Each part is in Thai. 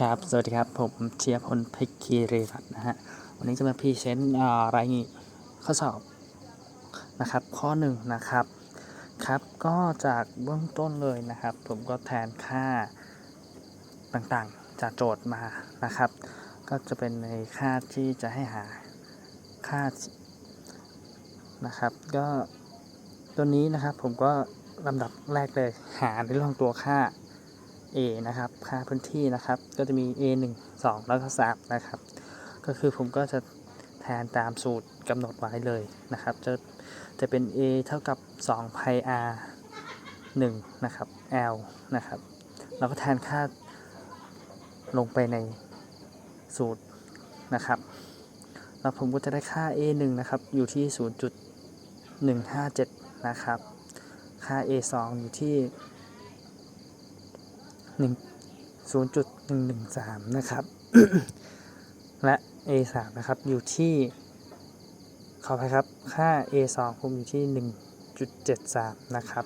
ครับ สวัสดีครับ ผมเชียร์พลพิกคีรีรัตน์นะฮะ วันนี้จะมาพรีเซนต์อ่ารายข้อสอบนะครับ ข้อหนึ่งนะครับ ครับ ก็จากเบื้องต้นเลยนะครับ ผมก็แทนค่าต่างๆ จากโจทย์มานะครับ ก็จะเป็นในค่าที่จะให้หาค่านะครับ ก็ตัวนี้นะครับผมก็ลำดับแรกเลยหาในเรื่องตัวค่า A นะครับ ค่าพื้นที่นะครับ ก็จะมี A 1 2 แล้วก็3นะครับ ก็คือผมก็จะแทนตามสูตรกำหนดไว้เลยนะครับ จะจะเป็น A เท่ากับ2 pi r 1นะครับ L นะครับ เราก็แทนค่าลงไปในสูตรนะครับ แล้วผมก็จะได้ค่า A 1นะครับ อยู่ที่ 0.157 นะครับ ค่า A 2อยู่ที่ 0.113 นะครับ และ A 3 นะครับอยู่ที่ขออภัยครับ ค่า A 2 ผมอยู่ที่ 1.73 นะครับ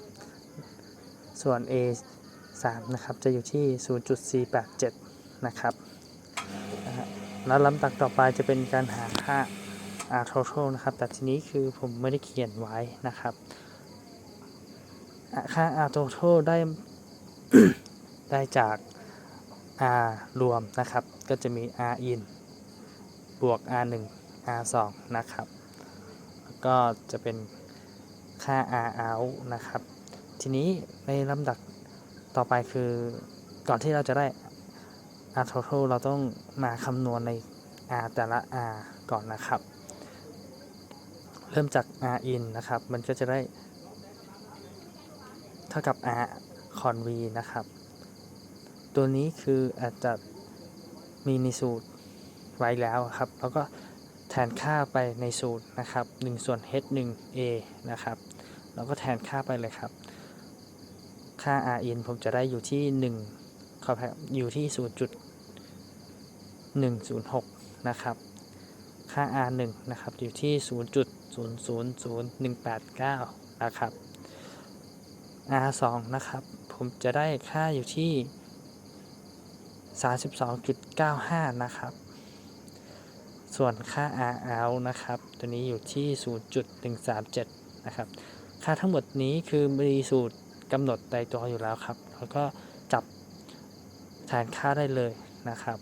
ส่วน A 3 นะครับ จะอยู่ที่ 0.487 นะครับนะฮะแล้วลำดับต่อไปจะเป็นการหาค่า R total นะครับ แต่ทีนี้คือผมไม่ได้เขียนไว้นะครับอะค่า R total ได้ ได้จาก R รวมนะครับ ก็จะมี R in บวก R 1 R 2นะครับ ก็จะเป็นค่า R out นะครับ ทีนี้ในลำดับต่อไปคือก่อนที่เราจะได้ R total เราต้องมาคำนวณใน R แต่ละ R ก่อนนะครับ เริ่มจาก R in นะครับ มันก็จะได้ เท่ากับ R con v นะครับ ตัวนี้คืออาจจะมีในสูตรไว้แล้วครับ แล้วก็แทนค่าไปในสูตรนะครับ1ส่วน h 1 a นะครับ แล้วก็แทนค่าไปเลยครับ ค่า r in ผมจะได้อยู่ที่1ขออภัยอยู่ที่ 0.106 นะครับ ค่า r 1นะครับ อยู่ที่ 0.000189 นะครับ r 2นะครับ ผมจะได้ค่าอยู่ที่ 32.95 นะครับ ส่วนค่า R out นะครับ ตัวนี้อยู่ที่ 0.137 นะครับ ค่าทั้งหมดนี้คือมีสูตรกำหนดในตัวอยู่แล้วครับ แล้วก็จับแทนค่าได้เลยนะครับ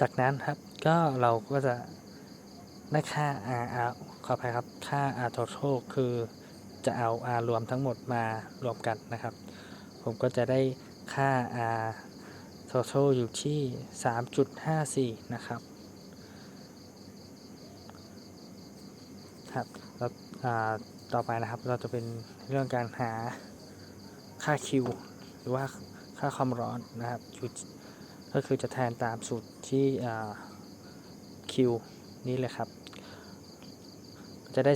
จากนั้นครับก็เราก็จะได้ค่า R out ขออภัยครับ ค่า R total คือจะเอา R รวมทั้งหมดมารวมกันนะครับ ผมก็จะได้ ค่า R total อยู่ที่ 3.54 นะครับครับแล้วต่อไปนะครับเราจะเป็นเรื่องการหาค่า Q หรือว่าค่าความร้อนนะครับอยู่ก็คือจะแทนตามสูตรที่ Q นี้เลยครับ จะได้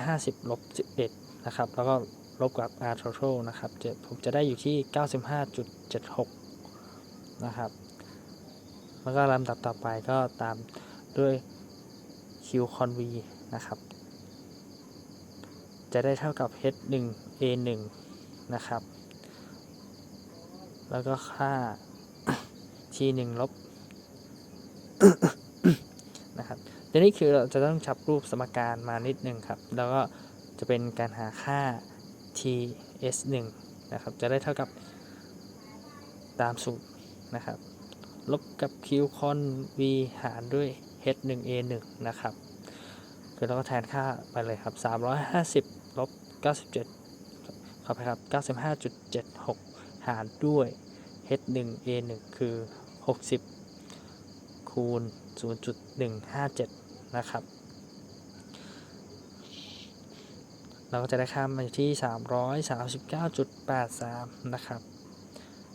350ลบ11 นะครับ แล้วก็ ลบกับ R total นะครับจะผมจะได้อยู่ที่ 95.76 นะครับ แล้วก็ลำดับต่อไปก็ตามด้วย Q con V นะครับ จะได้เท่ากับ H 1 A 1นะครับ แล้วก็ค่า T 1ลบนะครับทีนี้คือเราจะต้องจับรูปสมการมานิดนึงครับ แล้วก็จะเป็นการหาค่า t s 1 นะครับ จะได้เท่ากับตามสูตรนะครับ ลบกับ q con v หารด้วย h 1 a 1 นะครับ คือเราก็แทนค่าไปเลยครับ 350 ลบ 97ขอไปครับ 95.76 หารด้วย h 1 a 1 คือ 60 คูณ 0.157 นะครับ เราก็จะได้ค่ามาอยู่ที่ 339.83 นะครับ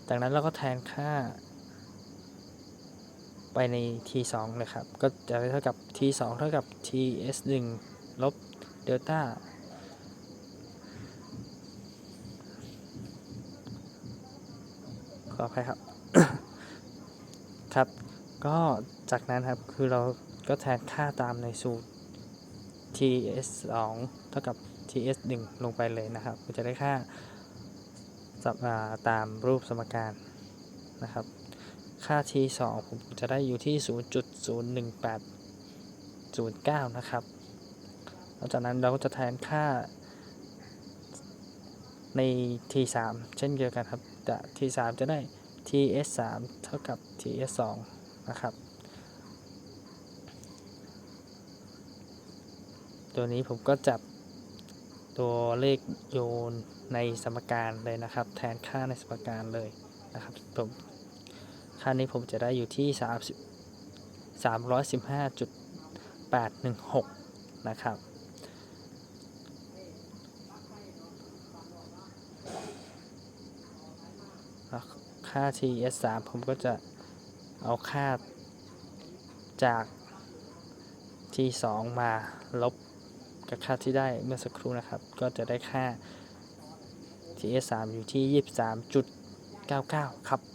จากนั้นเราก็แทนค่า ไปใน t 2 เลยครับ ก็จะได้เท่ากับ t 2 เท่ากับ t s 1 ลบเดลต้าขออภัยครับ ครับ ก็จากนั้นครับ คือเราก็แทนค่าตามในสูตร ts 2เท่ากับ ts 1 ลงไปเลยนะครับก็จะได้ค่าตามรูปสมการนะครับ ค่า t 2ผมจะได้อยู่ที่ 0.01809 นะครับหลังจากนั้นเราก็จะแทนค่าใน t 3เช่นเดียวกันครับแต่ t 3จะได้ ts 3เท่ากับ ts 2นะครับ ตัวนี้ผมก็จับ ตัวเลขโยนในสมการเลยนะครับ แทนค่าในสมการเลยนะครับผมค่านี้ผมจะได้อยู่ที่ 30 315.816 นะครับ ค่า ts 3ผมก็จะเอาค่าจาก t 2มาลบ กับค่าที่ได้เมื่อสักครู่นะครับ ก็จะได้ค่า ts 3 อยู่ที่ 23.99 ครับ